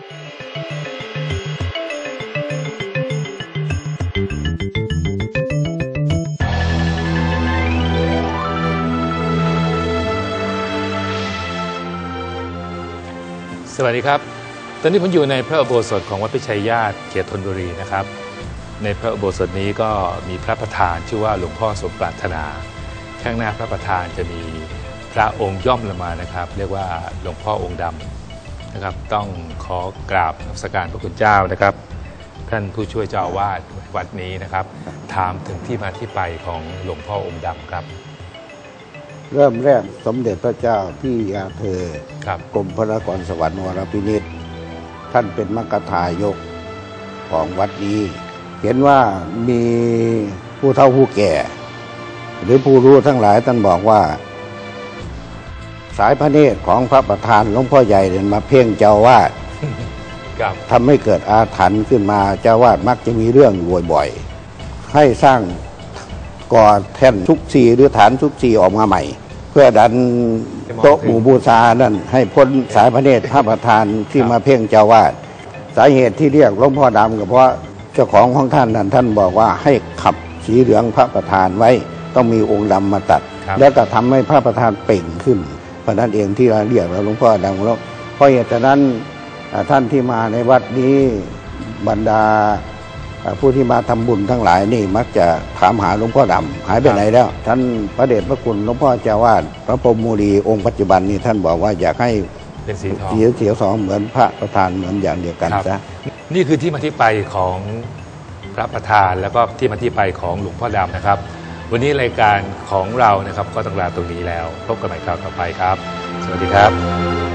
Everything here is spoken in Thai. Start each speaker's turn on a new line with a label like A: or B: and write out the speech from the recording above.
A: สวัสดีครับ ตอนนี้ผมอยู่ในพระอุโบสถของวัดพิชัยญาติเขตธนบุรีนะครับ ในพระอุโบสถนี้ก็มีพระประธานชื่อว่าหลวงพ่อสมปรารถนา ข้างหน้าพระประธานจะมีพระองค์ย่อมลงมานะครับ เรียกว่าหลวงพ่อองค์ดำ นะครับต้องขอกราบนมัสการพระคุณเจ้านะครับ ท่านผู้ช่วยเจ้าอาวาสวัดนี้นะครับ ถามถึงที่มาที่ไปของหลวงพ่อองค์ดำครับ
B: เริ่มแรกสมเด็จพระเจ้าพี่ยาเธอ
A: ครับ
B: กรมพระนครสวรรค์วรพินิษท่านเป็นมกทายกของวัดนี้ เห็นว่ามีผู้เฒ่าผู้แก่ หรือผู้รู้ทั้งหลายท่านบอกว่า สายพระเนตรของพระประธานหลวงพ่อใหญ่เดินมาเพ่งเจ้าวาด
A: ครับ
B: ทำให้เกิดอาถรรพ์ขึ้นมาเจ้าวาดมักจะมีเรื่องบ่อยๆ ให้สร้างก่อแท่นทุกซีหรือฐานทุกซีออกมาใหม่ เพื่อดันโต๊ะหมู่บูชานั่นให้พ้นสายพระเนตรพระประธานที่มาเพ่งเจ้าวาดสาเหตุที่เรียกหลวงพ่อดำก็เพราะเจ้าของของท่านนั้นท่านบอกว่าให้ขับสีเหลืองพระประธานไว้ ต้องมีองค์ดำมาตัด
A: ครับ
B: แล้วก็ทำให้พระประธานเปล่งขึ้นเพ ราะนั้นเองที่เราเรียกเราหลวงพ่อดำแล้วเพราะเหตุฉะนั้นอ่าท่านที่มาในวัดนี้บรรดาอ่าผู้ที่มาทำบุญทั้งหลายนี่มักจะถามหาหลวงพ่อดำหายไปไหนแล้ว ท่านพระเดชพระคุณหลวงพ่อเจ้าวาดพระพรหมมูลีองค์ปัจจุบันนี้ท่านบอกว่าอยากให้
A: เป็นสีทอง
B: เสียเสียวสองเหมือนพระประธานเหมือนอย่างเดียวกัน
A: ครับ
B: ซะ
A: นี่คือที่มาที่ไปของพระประธานแล้วก็ที่มาที่ไปของหลวงพ่อดำนะครับ วันนี้รายการของเรานะครับก็ต้องลาตรงนี้แล้ว พบกันใหม่คราวต่อไปครับ สวัสดีครับ